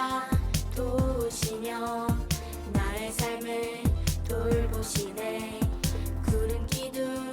찾아 도우시며 나의 삶을 돌보시네. 구름 기둥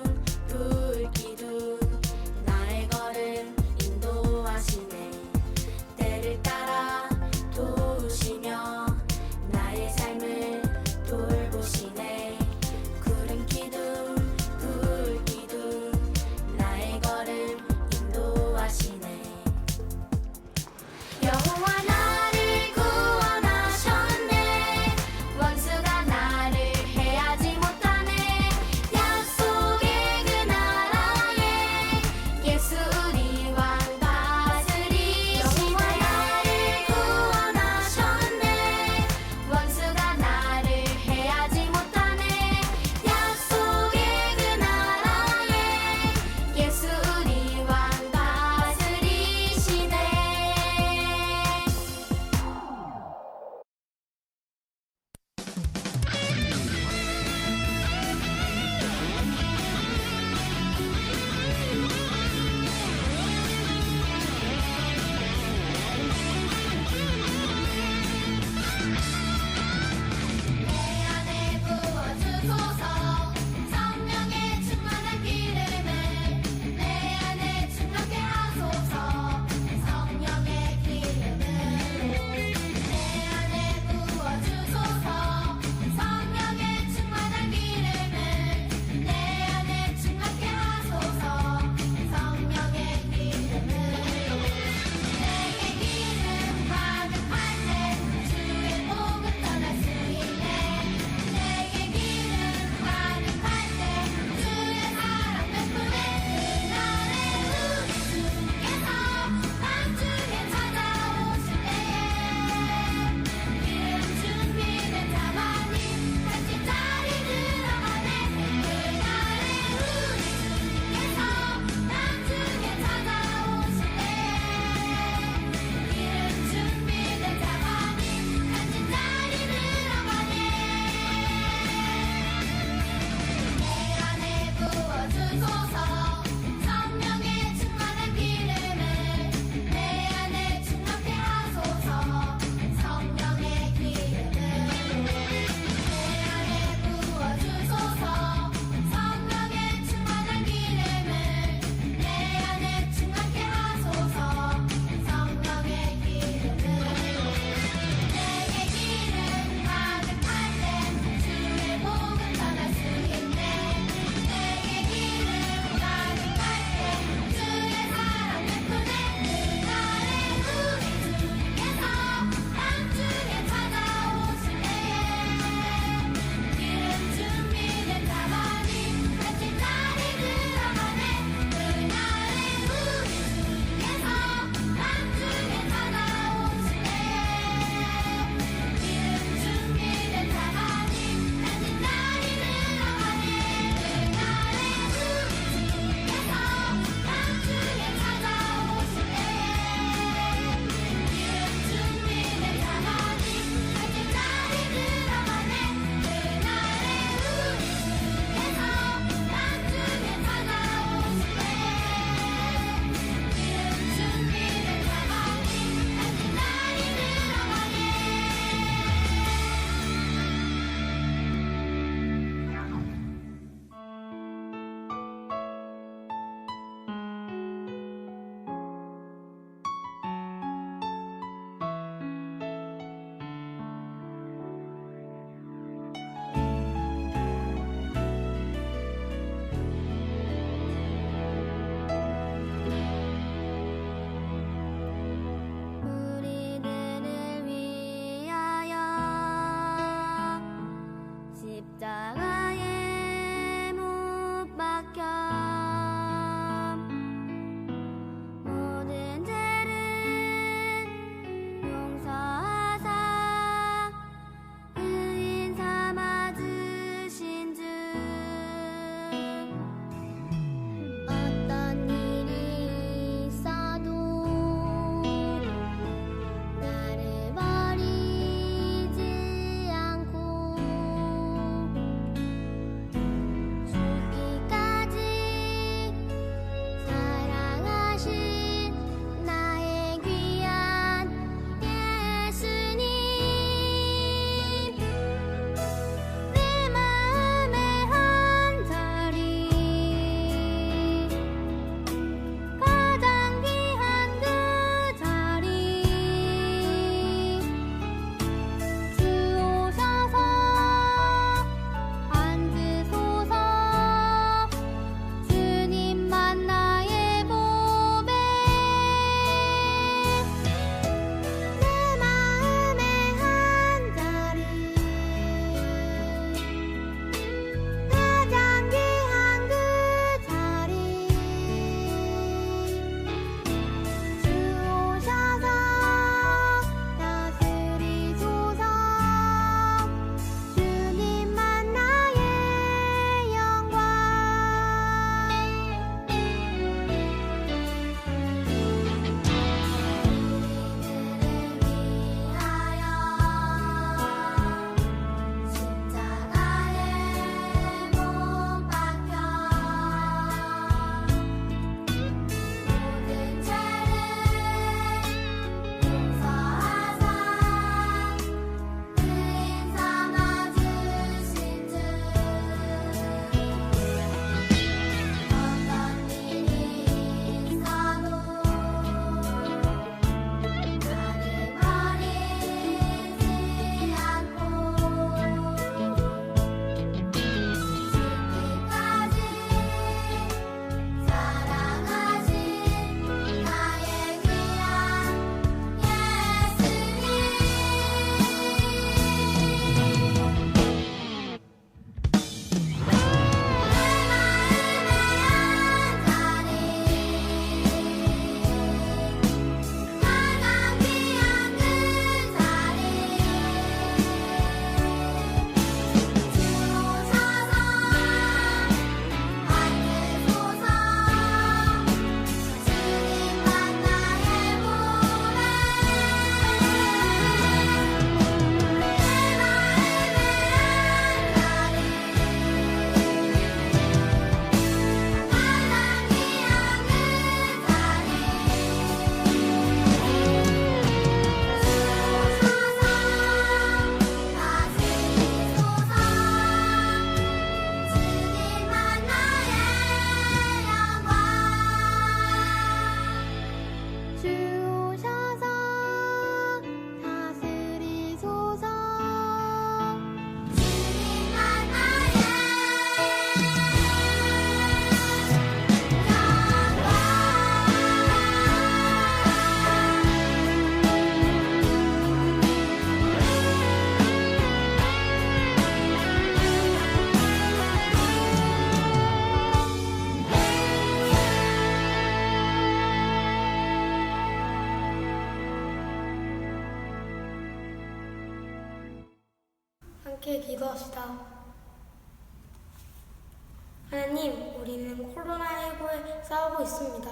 있습니다.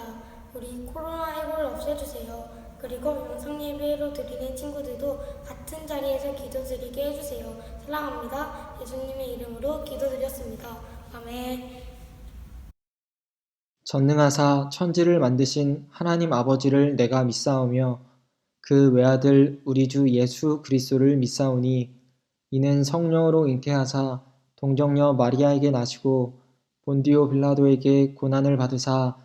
우리 코로나19를 없애주세요. 그리고 영상 예배로 드리는 친구들도 같은 자리에서 기도드리게 해주세요. 사랑합니다. 예수님의 이름으로 기도드렸습니다. 아멘. 전능하사 천지를 만드신 하나님 아버지를 내가 믿사오며 그 외아들 우리 주 예수 그리스도를 믿사오니 이는 성령으로 잉태하사 동정녀 마리아에게 나시고 본디오 빌라도에게 고난을 받으사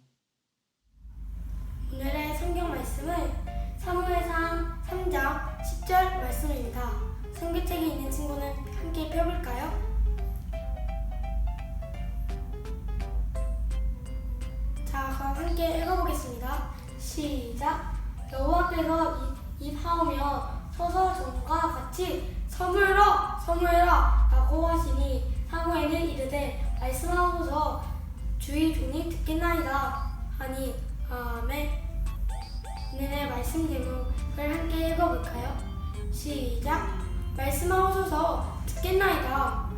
함께 읽어보겠습니다. 시작. 여호와께서 입, 입하오며 서서 전과 같이 서물러 서물러 라고 하시니 사무엘은 이르되 말씀하소서 주의 종이 듣겠나이다 하니 아멘 오늘의 말씀 제목을 함께 읽어볼까요? 시작 말씀하소서 듣겠나이다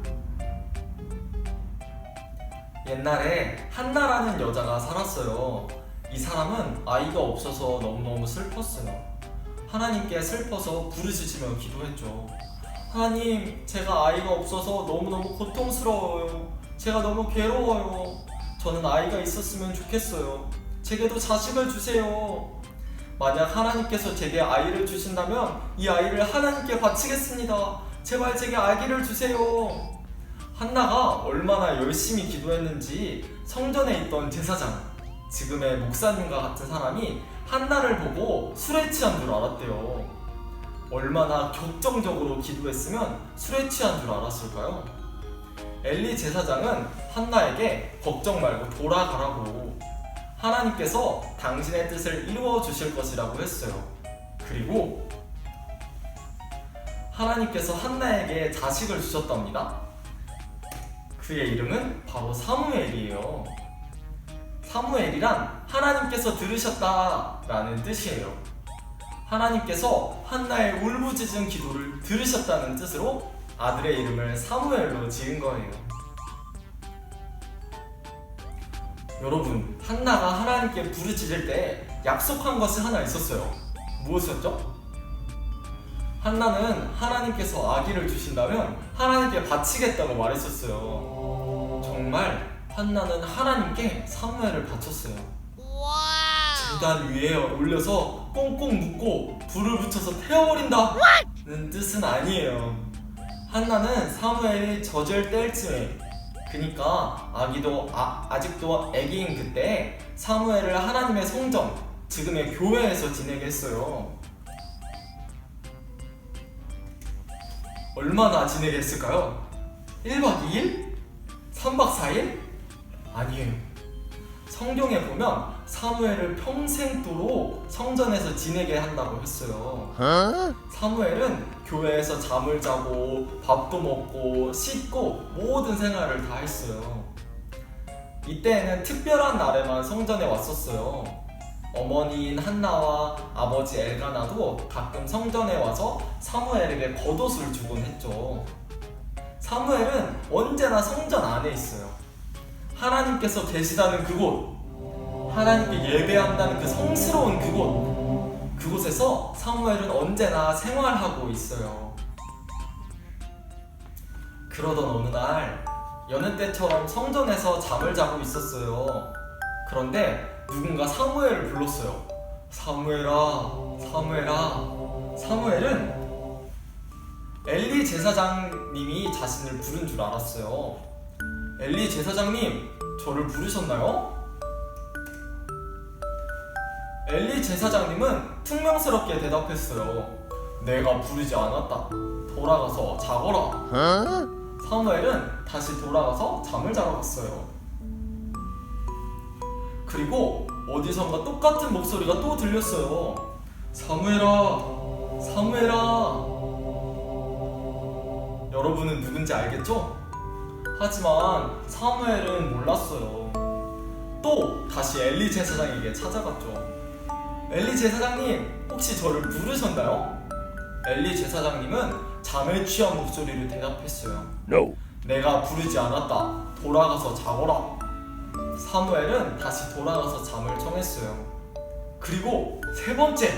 옛날에 한나라는 여자가 살았어요. 이 사람은 아이가 없어서 너무너무 슬펐어요. 하나님께 슬퍼서 부르짖으며 기도했죠. 하나님, 제가 아이가 없어서 너무너무 고통스러워요. 제가 너무 괴로워요. 저는 아이가 있었으면 좋겠어요. 제게도 자식을 주세요. 만약 하나님께서 제게 아이를 주신다면 이 아이를 하나님께 바치겠습니다. 제발 제게 아기를 주세요. 한나가 얼마나 열심히 기도했는지 성전에 있던 제사장, 지금의 목사님과 같은 사람이 한나를 보고 술에 취한 줄 알았대요. 얼마나 격정적으로 기도했으면 술에 취한 줄 알았을까요? 엘리 제사장은 한나에게 걱정 말고 돌아가라고 하나님께서 당신의 뜻을 이루어 주실 것이라고 했어요. 그리고 하나님께서 한나에게 자식을 주셨답니다. 그의 이름은 바로 사무엘이에요. 사무엘이란 하나님께서 들으셨다 라는 뜻이에요. 하나님께서 한나의 울부짖은 기도를 들으셨다는 뜻으로 아들의 이름을 사무엘로 지은 거예요. 여러분, 한나가 하나님께 부르짖을 때 약속한 것이 하나 있었어요. 무엇이었죠? 한나는 하나님께서 아기를 주신다면 하나님께 바치겠다고 말했었어요. 정말 한나는 하나님께 사무엘을 바쳤어요. 재단 위에 올려서 꽁꽁 묶고 불을 붙여서 태워버린다는 뜻은 아니에요. 한나는 사무엘이 젖을 뗄 즈음에 그니까 아기도 아, 아직도 아기인 그때 사무엘을 하나님의 성전 지금의 교회에서 지내게 했어요. 얼마나 지내게 했을까요? 1박 2일? 3박 4일? 아니에요. 성경에 보면 사무엘을 평생도록 성전에서 지내게 한다고 했어요. 사무엘은 교회에서 잠을 자고 밥도 먹고 씻고 모든 생활을 다 했어요. 이때에는 특별한 날에만 성전에 왔었어요. 어머니인 한나와 아버지 엘가나도 가끔 성전에 와서 사무엘에게 겉옷을 주곤 했죠. 사무엘은 언제나 성전 안에 있어요. 하나님께서 계시다는 그곳, 하나님께 예배한다는 그 성스러운 그곳, 그곳에서 사무엘은 언제나 생활하고 있어요. 그러던 어느 날, 여느 때처럼 성전에서 잠을 자고 있었어요. 그런데 누군가 사무엘을 불렀어요. 사무엘아, 사무엘아. 사무엘은 엘리 제사장님이 자신을 부른 줄 알았어요. 엘리 제사장님, 저를 부르셨나요? 엘리 제사장님은 퉁명스럽게 대답했어요. 내가 부르지 않았다. 돌아가서 자거라. 사무엘은 다시 돌아가서 잠을 자러 갔어요. 그리고 어디선가 똑같은 목소리가 또 들렸어요. 사무엘아, 사무엘아. 여러분은 누군지 알겠죠? 하지만 사무엘은 몰랐어요. 또 다시 엘리 제사장에게 찾아갔죠. 엘리 제사장님, 혹시 저를 부르셨나요? 엘리 제사장님은 잠에 취한 목소리로 대답했어요. No. 내가 부르지 않았다. 돌아가서 자거라. 사무엘은 다시 돌아가서 잠을 청했어요. 그리고 세 번째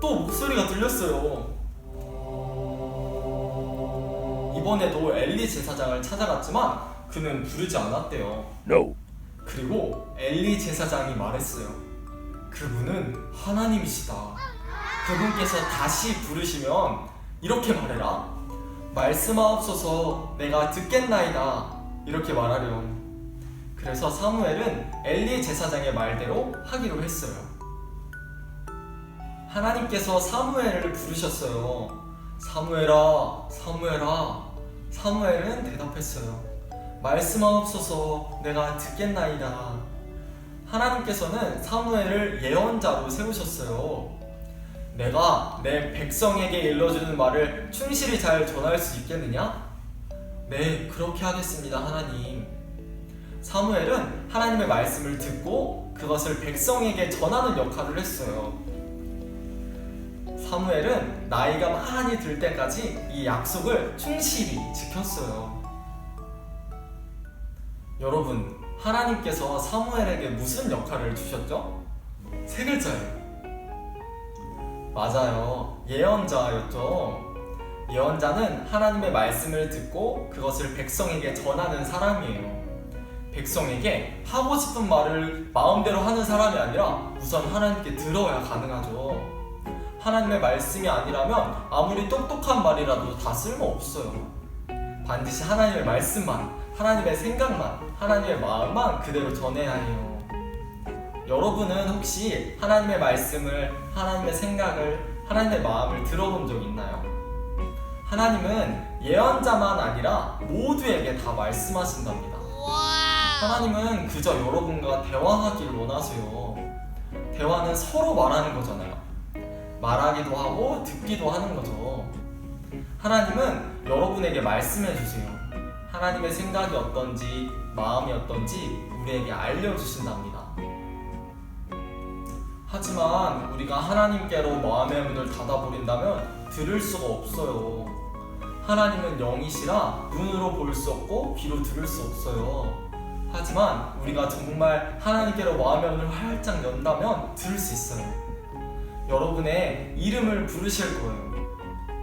또 목소리가 들렸어요. 이번에도 엘리 제사장을 찾아갔지만 그는 부르지 않았대요. No. 그리고 엘리 제사장이 말했어요. 그분은 하나님이시다. 그분께서 다시 부르시면 이렇게 말해라. 말씀하옵소서 내가 듣겠나이다. 이렇게 말하렴. 그래서 사무엘은 엘리 제사장의 말대로 하기로 했어요. 하나님께서 사무엘을 부르셨어요. 사무엘아, 사무엘아. 사무엘은 대답했어요. 말씀하옵소서 내가 듣겠나이다. 하나님께서는 사무엘을 예언자로 세우셨어요. 내가 내 백성에게 일러주는 말을 충실히 잘 전할 수 있겠느냐? 네, 그렇게 하겠습니다, 하나님. 사무엘은 하나님의 말씀을 듣고 그것을 백성에게 전하는 역할을 했어요. 사무엘은 나이가 많이 들 때까지 이 약속을 충실히 지켰어요. 여러분, 하나님께서 사무엘에게 무슨 역할을 주셨죠? 세 글자예요. 맞아요. 예언자였죠. 예언자는 하나님의 말씀을 듣고 그것을 백성에게 전하는 사람이에요. 백성에게 하고 싶은 말을 마음대로 하는 사람이 아니라 우선 하나님께 들어야 가능하죠. 하나님의 말씀이 아니라면 아무리 똑똑한 말이라도 다 쓸모없어요. 반드시 하나님의 말씀만, 하나님의 생각만, 하나님의 마음만 그대로 전해야 해요. 여러분은 혹시 하나님의 말씀을, 하나님의 생각을, 하나님의 마음을 들어본 적 있나요? 하나님은 예언자만 아니라 모두에게 다 말씀하신답니다. 하나님은 그저 여러분과 대화하기를 원하세요. 대화는 서로 말하는 거잖아요. 말하기도 하고 듣기도 하는 거죠. 하나님은 여러분에게 말씀해 주세요. 하나님의 생각이 어떤지, 마음이 어떤지 우리에게 알려주신답니다. 하지만 우리가 하나님께로 마음의 문을 닫아버린다면 들을 수가 없어요. 하나님은 영이시라 눈으로 볼 수 없고 귀로 들을 수 없어요. 하지만 우리가 정말 하나님께로 마음의 문을 활짝 연다면 들을 수 있어요. 여러분의 이름을 부르실 거예요.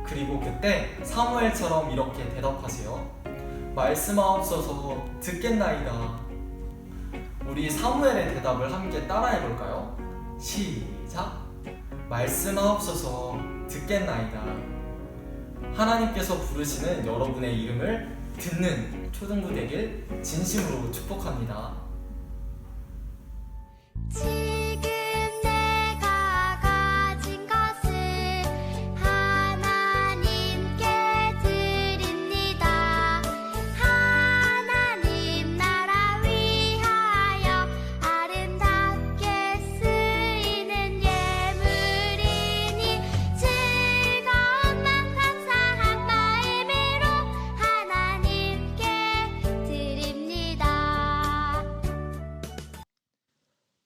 그리고 그때 사무엘처럼 이렇게 대답하세요. 말씀하옵소서 듣겠나이다. 우리 사무엘의 대답을 함께 따라해 볼까요? 시작. 말씀하옵소서 듣겠나이다. 하나님께서 부르시는 여러분의 이름을 듣는 초등부 되길 진심으로 축복합니다.